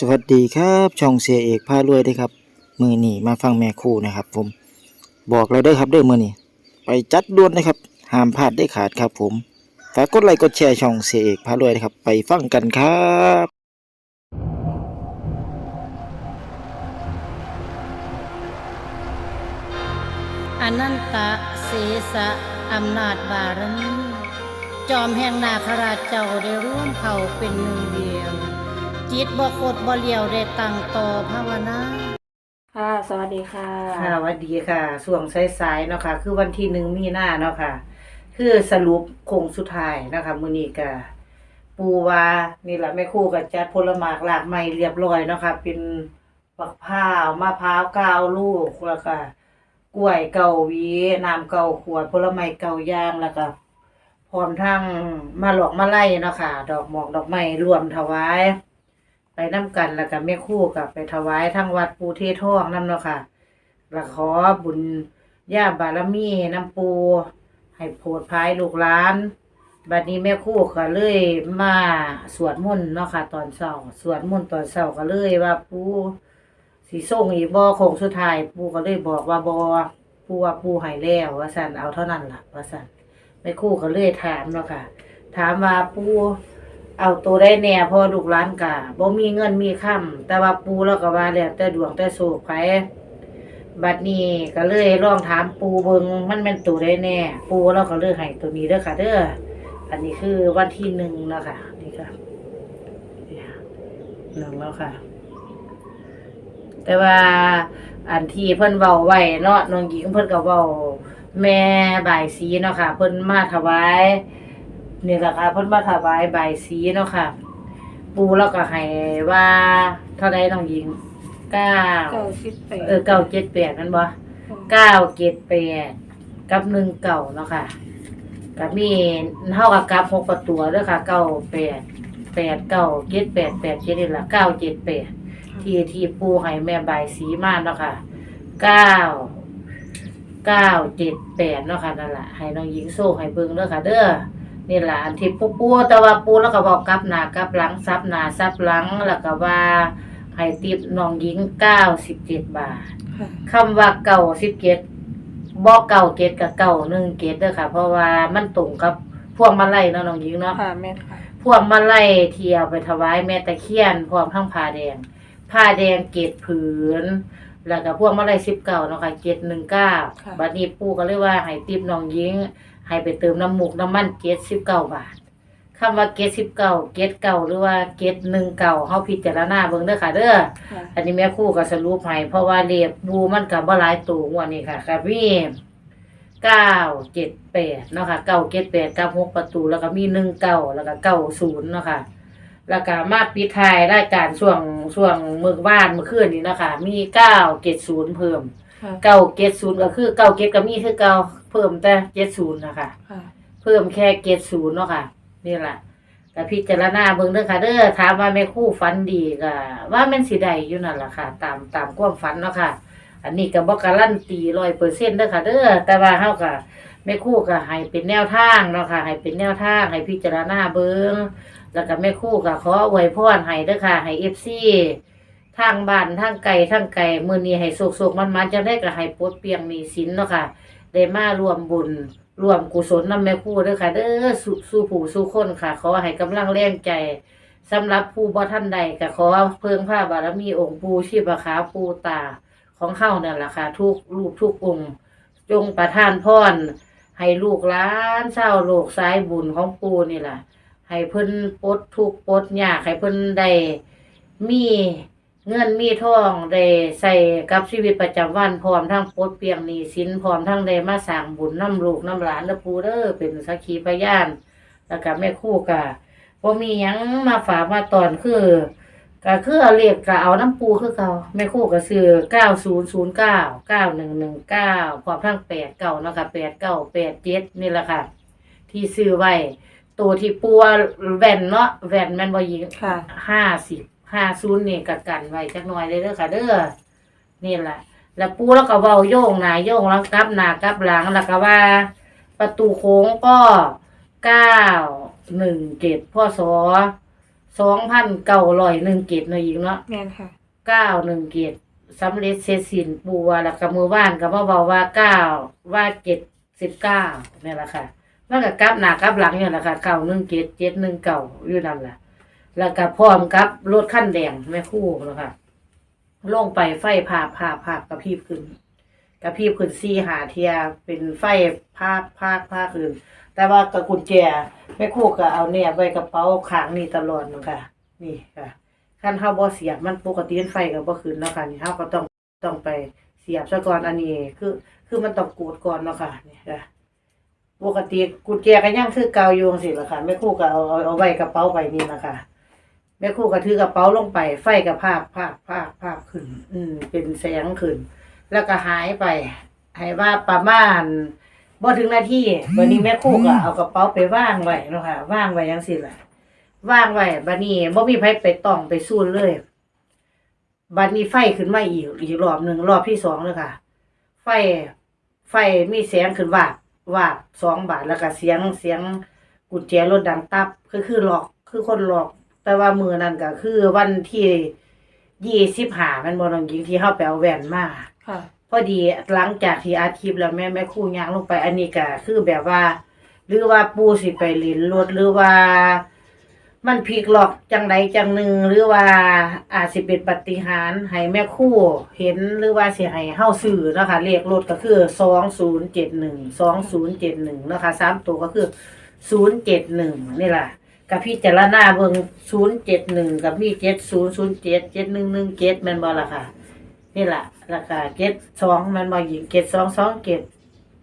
สวัสดีครับช่องเสียเอกพารวยด้อครับ มือหนีมาฟังแม่คู่นะครับ ผมบอกแล้วด้ครับเด้อมือนี่ไปจัดด่วนนะครับห้ามพลาดได้ขาดครับ ผมฝากกดไลค์กดแชร์ช่องเสียเอกพารวยนะครับ ไปฟังกันครับอนันตะเสสะอำนาจบารมีจอมแห่งนาคราชเจ้าได้ร่วมเผ่าเป็นหนึ่งเดียว จิตบ่คดบ่เลียวได้ตั้งต่อภาวนาค่ะ สวัสดีค่ะค่ะสวัสดีค่ะส่วงสายๆเนาะค่ะ คือวันที่หนึ่งมีนาเนาะค่ะ คือสรุปโคงสุดท้ายนะคะมื้อนี้ก็ปูว่านี่แหละแม่ครู่ก็จัดผลหมากหลากไม้เรียบร้อยเนาะค่ะ เป็นบักพร้าวมะพร้าวเก้าลูกแล้วก็กล้วยเก่าหวีน้ำเก่าขวดผลไม้เก่าย่างแล้วก็พร้อมทั้งมาหลอกมาไล่เนาะค่ะ ดอกหมอกดอกไม้รวมถวาย ไปน้ำกันแล้วก็แม่คู่กับไปถวายทั้งวัดปูเททองน้ำเนาะค่ะและขอบุญญาบารมีน้ำปู ให้โพดพายลูกหลานบัดนี้แม่คู่ก็เลยมาสวดมนต์เนาะค่ะ ตอนเช้าสวดมนต์ตอนเช้าก็เลยว่าปูสีส่งอีกบ่คงสุดท้ายปูก็เลยบอกว่าบ่ปูว่าปูให้แล้วว่าสันเอาเท่านั้นล่ะว่าสันแม่คู่ก็เลยถามเนาะค่ะ ถามว่าปู เอาตัวได้แน่พอลูกหลานกะบ่มีเงินมีค่ำแต่ว่าปูแล้วก็ว่าแล้วแต่ดวงแต่โศกไผบัดนี้ก็เลยลองถามปูเบิงมันเป็นตัวได้แน่ ปูเราก็เลยให้ตัวนี้เด้อค่ะเด้ออันนี้คือวันที่หนึ่งแล้วค่ะ นี่ค่ะนี่ยหนึ่งแล้วค่ะ แต่ว่าอันที่เพิ่นเว้าไว้เนาะน้องหญิงเพิ่นก็เว้าแม่บ่ายสีเนาะค่ะ เพิ่นมาถวาย นี่แหละค่ะเพิ่นมาถวายบายสีเนาะค่ะ ปูแล้วก็ให้ว่าเท่าใดน้องหญิงเก้าเก้าสิบแปดเออเก้าเจ็ดแปดนั่นบ่เก้าเจ็ดแปดกับหนึ่งเก่าเนาะค่ะกับมีเท่ากับกับหกประตูเด้วยค่ะเก้าแปดแปดเก้าเจ็ดแปดแปดเจ็ดนี่ละเก้าเจ็ดแปดที่ที่ปูให้แม่ใบายสีมาเนาะค่ะเก้าเก้าเจ็ดแปดเนาะค่ะนั่นแหละให้น้องหญิงโซ่ให้เบิ่งเด้อค่ะ เด้อ นี่แหละอันที่ปูปูแต่ว่าปูแล้วก็บอกกลับหน้ากลับหลังซับหน้าซับหลังแล้วก็ว่าให้ติปน้องหญิงเก้าสิบเจ็ดบาทค่ะคำว่าเก่าสิบเจ็ดบอกเก่าเจ็ดกับเก่าหนึ่งเจ็ดเด้อค่ะ เพราะว่ามันตรงกับพวงมาลัยเนาะน้องหญิงเนาะค่ะแม่นค่ะพวงมาลัยที่เอาไปถวายแม่ตะเคียนพร้อมทั้งผ้าแดงผ้าแดงเกตผืนแล้วก็พวงมาลัยสิบเก้าเนาะค่ะเจ็ดหนึ่งเก้าค่ะบัดนี้ปู่ก็เลยว่าให้ติปน้องหญิง ให้ไปเติมน้ำมูกน้ำมันเจ็ดสิบเก้าบาทคำว่าเกตสิบเก้าเกตเก้าหรือว่าเกตหนึ่งเก้าเฮาพิจารณาเบิ่งเด้อค่ะเด้อค่ะอันนี้แม่ครู่ก็สรุปให้เพราะว่าเรียบบูมันกับบ่หลายตัวงวดนี้ค่ะกับมีเก้าเจ็ดแปดเนาะค่ะเก้าเจ็ดแปดกับหกประตูแล้วก็มีหนึ่งเก้าแล้วก็เก้าศูนย์เนาะค่ะแล้วก็มาปิดท้ายรายการช่วงช่วงมื้อวานมื้อคืนนี้เนาะค่ะมีเก้าเจ็ดศูนย์เพิ่ม ค่ะเก้าเจ็ดศูนย์ก็คือเก้าเจ็ดก็มีคือเก้าเพิ่มแต่เจ็ดศูนย์นะคะค่ะเพิ่มแค่เกตศูนย์เนาะค่ะนี่แหละก็พิจารณาเบิ่งเด้อค่ะเด้อถามว่าแม่ครู่ฝันดีก็ว่าแม่นสิได้อยู่นั่นล่ะค่ะ ตามตามความฝันเนาะค่ะ อันนี้ก็บ่การันตี100%เด้อค่ะเด้อแต่ว่าเฮาก็แม่ครู่ก็ให้เป็นแนวทางเนาะค่ะให้เป็นแนวทางให้พิจารณาเบิ่งแล้วก็แม่ครู่ก็ขออวยพรให้เด้อค่ะให้ FC ทางบ้านทางไกลทางไกลมือนี้ให้สุกๆมันๆจังได๋ก็ให้ปลดเปียงหนี้สินเนาะค่ะได้มารวมบุญรวมกุศลนำแม่ครู่เด้อค่ะเด้อสู่สู่ผู้สู่คนค่ะ ขอให้กำลังแรงใจสำหรับผู้บ่ท่านใดก็ขอเพิ่งพระบารมีองค์ปูชีพขาปูตาของเฮานั่นแหละค่ะ ทุกรูปทุกองค์จงประทานพรให้ลูกหลานชาวโลกสายบุญของปูนี่แหละให้เพิ่นปดทุกปดยากให้เพิ่นได้มี เงินมีทองได้ใส่กับชีวิตประจำวันพร้อมทั้งปลดเปลียงหนี้สินพร้อมทั้งได้มาสร้างบุญน้ำลูกน้ำหลานและปูเด้อเป็นสักขีพยานแล้วก็แม่ครู่กะบ่มีหยังมาฝากมาตอนคือก็คือเอาเลขก็เอาน้ำปูคือเก่าแม่ครู่ก็ซื้อ9009 9119พร้อมทั้ง89เนาะค่ะ8987นี่แหละค่ะ ที่ซื้อไว้ตัวที่ปัวแว่นเนาะแว่นแม่นบ่ยิงค่ะ ห้าสิบ ห้าศูนย์นี่กักันไว้จักหน่อยเลยเด้อค่ะ เด้อนี่แหละแล้วปูแล้วก็เว้าโยงหน้าโยงแล้วกลับหน้ากลับหลังแล้วก็ว่า ประตูโค้งก็เก้าหนึ่งเจ็ดพ่อสอสองพันเก้าร้อยหนึ่งเกตเนาะอีกเนาะแม่นค่ะเก้าหนึ่งเกตสำเร็จเสร็จสิ้นปูว่าแล้วก็มือว่านก็มาบอกว่าเก้าว่าเจ็ดสิบเก้าเนี่ยแหละค่ะมันก็กลับหน้ากลับหลังเนี่ยแหละค่ะเก้าหนึ่งเกตเจ็ดหนึ่งเก้าอยู่นั่นแหละ แล้วก็พร้อมกับรถขั้นแดงแม่คู่แล้วค่ะลงไปไฟภาพภาพภาพกระพริบขึ้นกระพริบขึ้นซี่หาเทียเป็นไฟภาพภาพภาพขึ้นแต่ว่ากับกุญแจแม่คู่ก็เอาเนี่ยไว้กระเป๋าขางนี่ตลอดนะคะ นี่ค่ะขั้นเฮาบ่เสียบมันปกติมันไฟก็บ่ขึ้นเนาะค่ะนี่เฮาก็ต้องต้องไปเสียบซะก่อนอันนี้คือ คือมันต้องกูดก่อนเนาะค่ะนี่ค่ะปกติกุญแจก็ยังคือเกาอยู่จังซี่ล่ะค่ะแม่คู่ก็เอาเอาเอาไว้กระเป๋าใบนี้นะคะ แม่ครู่ก็ถือกระเป๋าลงไป ไฟก็ภาพภาพภาพภาพขึ้น อืม เป็นแสงขึ้น แล้วก็หายไปให้ว่าประมาณบ่ถึงนาทีวันนี้แม่ครู่ก็เอากระเป๋าไปว่างไว้เนาะค่ะว่างไว้จังซี่ล่ะว่างไว้บัดนี้บ่มีไผไปต้องไปสู้เลยบัดนี้ไฟขึ้นมาอีกอีกรอบหนึ่งรอบที่สองเลยค่ะ ไฟไฟมีเสียงขึ้นวาบวาบสองบาทแล้วก็เสียงเสียงกุญแจรถดังตับคือคือหลอกคือคนหลอก แต่ว่ามือนั้นก็คือวันที่ยี่สิบห้ามันบ่น้องหญิงที่เฮาไปเอาแว่นมาค่ะ พอดีหลังจากที่อาทิตย์แล้วแม่แม่ครู่ย่างลงไปอันนี้ก็คือแบบว่า หรือว่าปูสิไปลินรถหรือว่า มันพลิกหลอกจังใดจังหนึ่งหรือว่าอาจสิเป็นปาฏิหารย์ให้แม่ครู่เห็นหรือว่าสิให้เฮาซื้อเนาะคะเลขรถก็คือสองศูนย์เจ็ดหนึ่งสองศูนย์เจ็ดหนึ่งนะคะสามตัวก็คือศูนย์เจ็ดหนึ่งนี่แหละ กับพี่จารณาเบิงศูนย์เจ็ดหนึ่งกับมีเจ็ดศูนย์ศูนย์เจ็ดเจ็ดหนึ่งหนึ่งเจ็ดม่นบ่ล่ะค่ะ นี่แหละราคาเจ็ดสองมันมาหญิงเจ็ดสองสองเจ็ด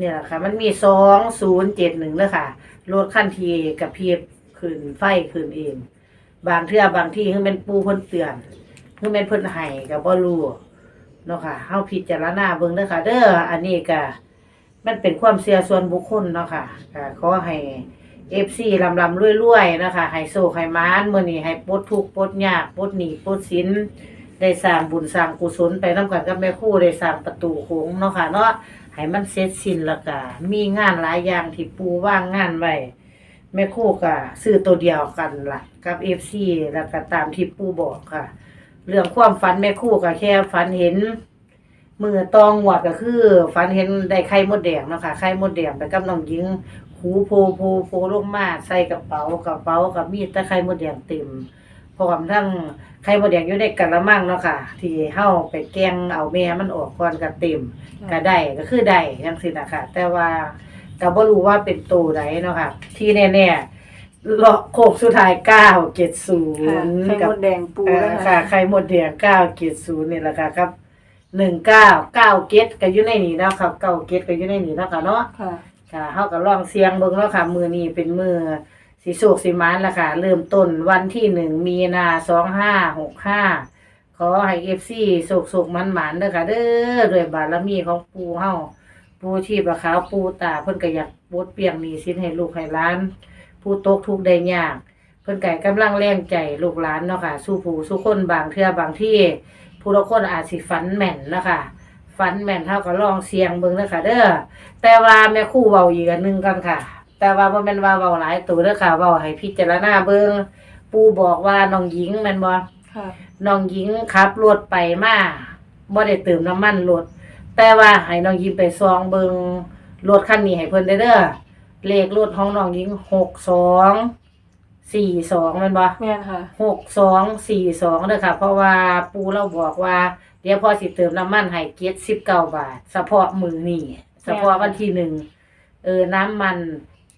นี่แหละค่ะ มันมีสองศูนย์เจ็ดหนึ่งเลยค่ะรถขั้นทีกับพีขึ้นไฟขึ้นเอง บางเทื่อบางที่คือเป็นปูเพิ่นเตือนคือเป็นเพิ่นให้กับบ่รู้เนาะค่ะเฮาพิจารณาเบิ่งเด้อค่ะ เด้ออันนี้ก็มันเป็นความเชื่อส่วนบุคคลเนาะค่ะก็ขอให้ FC ลำลำรวยๆนะคะให้โชคให้มานมื้อนี้ให้ปลดทุกข์ปลดยากปลดหนีปลดสินได้สร้างบุญสร้างกุศลไปนํกันกับแม่ครูได้สร้างประตูโขงเนาะค่ะเนาะให้มันเสร็จสิ้นแล้วก็มีงานหลายอย่างที่ปูว่างงานไว้แม่ครูก็ซื้อตัวเดียวกันล่ะ กับ FC แล้วก็ตามที่ปูบอกค่ะ เรื่องความฝันแม่ครูก็แค่ฝันเห็นมือตองหวดก็คือฝันเห็นได้ไข่มดแดงเนาะค่ะไข่มดแดงไปกับน้องหญิง หูโพโพโพลงมาใส่กระเป๋ากระเป๋ากับมีดแต่ไข่มดแดงเต็มพร้อมทั้งไข่มดแดงอยู่ในกะละมังเนาะค่ะ ที่เฮาไปแกงเอาแม่มันออกก่อนก็เต็มก็ได้ก็คือได้จังซี่นะค่ะแต่ว่าก็บ่รู้ว่าเป็นตัวใดเนาะค่ะ ที่แน่ๆเลาะโคกสุดท้ายค่ะ970ไข่กัมดแดงปูเอ่แล้อวค่ะค่ะไข่มดแดง970นี่แหละค่ะครับ19 9เกตก็อยู่ในนี้เนาะครับ9เกตก็อยู่ในนี้เนาะค่ะเนาะ ค่ะเฮาก็ลองเสียงเบิ่งแล้วค่ะ มือนี้เป็นมือสิโศกสิมานล้วค่ะ เริ่มต้นวันที่หนึ่งมีนาสองห้าหกห้าขอให้เอฟซีโศกโศกมันหมานเด้อค่ะ เด้อด้วยบารมีของปูเฮาปูชีพขาวปูตาเพิ่นก็อยากบดเปียงหนี้สินให้ลูกให้หล้านผู้ตกทุกข์ได้ยาก เพิ่นไก็กำลังแรงใจลูกหลานเนาะค่ะ สู้ผู้สู้คนบางเทื่อบางที่ผู้ละคนอาจสิฝันแม่นเนาะคะ ฝันแม่นเท่ากับลองเสียงเบิ่งเด้อค่ะ เด้อแต่ว่าแม่ครู่เว้าอีกอันหนึงกันค่ะ แต่ว่าบ่แม่นว่าเว้าหลายตัวเด้อค่ะเว้าให้พิจารณาเบิ่งปู่บอกว่าน้องหญิงแม่นบ่ ค่ะ น้องหญิงขับรถไปมาบ่ได้เติมน้ำมันรถแต่ว่าให้น้องหญิงไปซองเบิ่งรถคันนี้ให้เพิ่นได้เด้อเลขรถของน้องหญิง6242แม่นบ่แม่นค่ะ หกสองสี่สองเด้อค่ะ เพราะว่าปูเราบอกว่า เดี๋ยวพอสิเติมน้ำมันให้เก็ดสิบเก้าบาทเฉพาะมือนี่เฉพาะวันที่หนึ่งเออน้ำมัน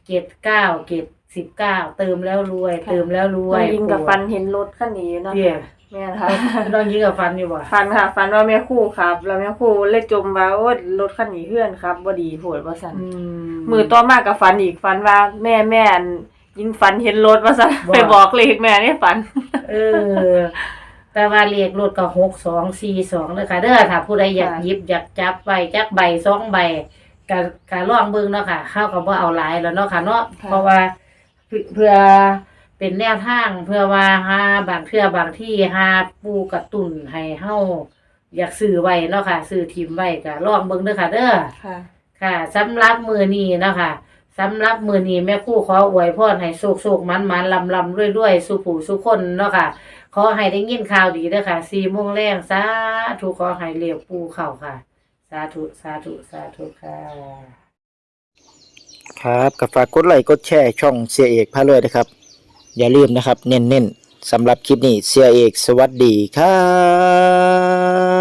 เก็ดเก้าเก็ดสิบเก้าเติมแล้วรวยค่ะเติมแล้วรวน้อยงยิงกับฟันเห็นรถคันนี้เนาะเดี๋ยแม่นค่ะน้องยิงกับฟันอยู่บ่ฟันค่ะ ฟันว่าแม่ครู่ครับ แล้วแม่ครู่เลยจมว่าโอ้ยรถคันนี้เพื่อนครับบ่ดีโหดว่าซั่นอืมมือต่อมากับฟันอีกฟันว่าแม่แม่อันยิงฟันเห็นรถว่าซั่นบ่ไปบอกเลขแม่ในฝัน เออ แต่ว่าเลขรถก็หกสองสี่สองเลยค่ะเด้อถ้าผู้ใดอยากค่ะหยิบอยากจับใบจักใบสองใบก็ก็ลองเบิ่งเนาะค่ะเข้ากับว่าเอาหลายแล้วเนาะค่ะเนาะค่ะเพราะว่าเพื่อเพื่อเป็นแนวทางเพื่อว่าหาบางเทื่อบางที่หาปูกระตุนให้เฮาอยากซื้อไว้เนาะค่ะซื้อทิมไว้ก็ลองเบิ่งเด้อค่ะ เด้อค่ะ ค่ะสำหรับมือนี้เนาะคะสำหรับมือนี้แม่ครู่ขออวยพรให้สุกสุกมันมันลำลำรวยรวยสุผู้สุคนเนาะค่ะ ขอให้ได้ยินข่าวดีเด้อค่ะสี่โมงแรงสาธุขอให้เรียกปูเข่าค่ะ สาธุสาธุสาธุค่ะ ครับก็ฝากกดไลค์กดแชร์ช่องเสียเอกพารวยนะครับ อย่าลืมนะครับ เน้นๆสำหรับคลิปนี้เสียเอกสวัสดีครับ